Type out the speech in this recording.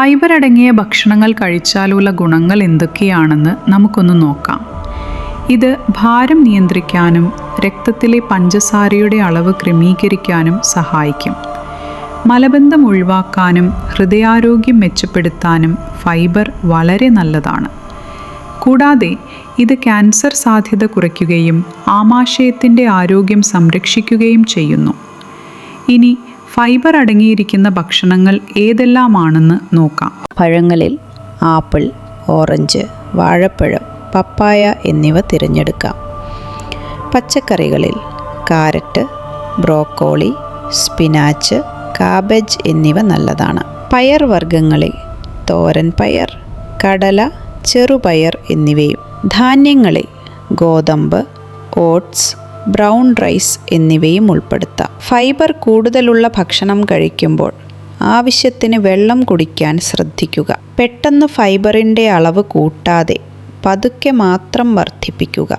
Fibre അടങ്ങിയ ഭക്ഷണങ്ങൾ കഴിച്ചാലുള്ള ഗുണങ്ങൾ എന്തൊക്കെയാണെന്ന് നമുക്കൊന്ന് നോക്കാം. ഇത് ഭാരം നിയന്ത്രിക്കാനും രക്തത്തിലെ പഞ്ചസാരയുടെ അളവ് ക്രമീകരിക്കാനും സഹായിക്കും. മലബന്ധം ഒഴിവാക്കാനും ഹൃദയാരോഗ്യം മെച്ചപ്പെടുത്താനും ഫൈബർ വളരെ നല്ലതാണ്. കൂടാതെ ഇത് ക്യാൻസർ സാധ്യത കുറയ്ക്കുകയും ആമാശയത്തിന്റെ ആരോഗ്യം സംരക്ഷിക്കുകയും ചെയ്യുന്നു. ഇനി ഫൈബർ അടങ്ങിയിരിക്കുന്ന ഭക്ഷണങ്ങൾ ഏതെല്ലാമാണെന്ന് നോക്കാം. പഴങ്ങളിൽ ആപ്പിൾ ഓറഞ്ച് വാഴപ്പഴം പപ്പായ എന്നിവ തിരഞ്ഞെടുക്കാം. പച്ചക്കറികളിൽ കാരറ്റ് ബ്രോക്കോളി സ്പിനാച്ച് കാബേജ് എന്നിവ നല്ലതാണ്. പയർ വർഗങ്ങളിൽ തോരൻ പയർ കടല ചെറുപയർ എന്നിവയും. ധാന്യങ്ങളിൽ ഗോതമ്പ് ഓട്സ് ബ്രൗൺ റൈസ് എന്നിവയും ഉൾപ്പെടുത്താം. ഫൈബർ കൂടുതലുള്ള ഭക്ഷണം കഴിക്കുമ്പോൾ ആവശ്യത്തിന് വെള്ളം കുടിക്കാൻ ശ്രദ്ധിക്കുക. പെട്ടെന്ന് ഫൈബറിന്റെ അളവ് കൂട്ടാതെ പതുക്കെ മാത്രം വർദ്ധിപ്പിക്കുക.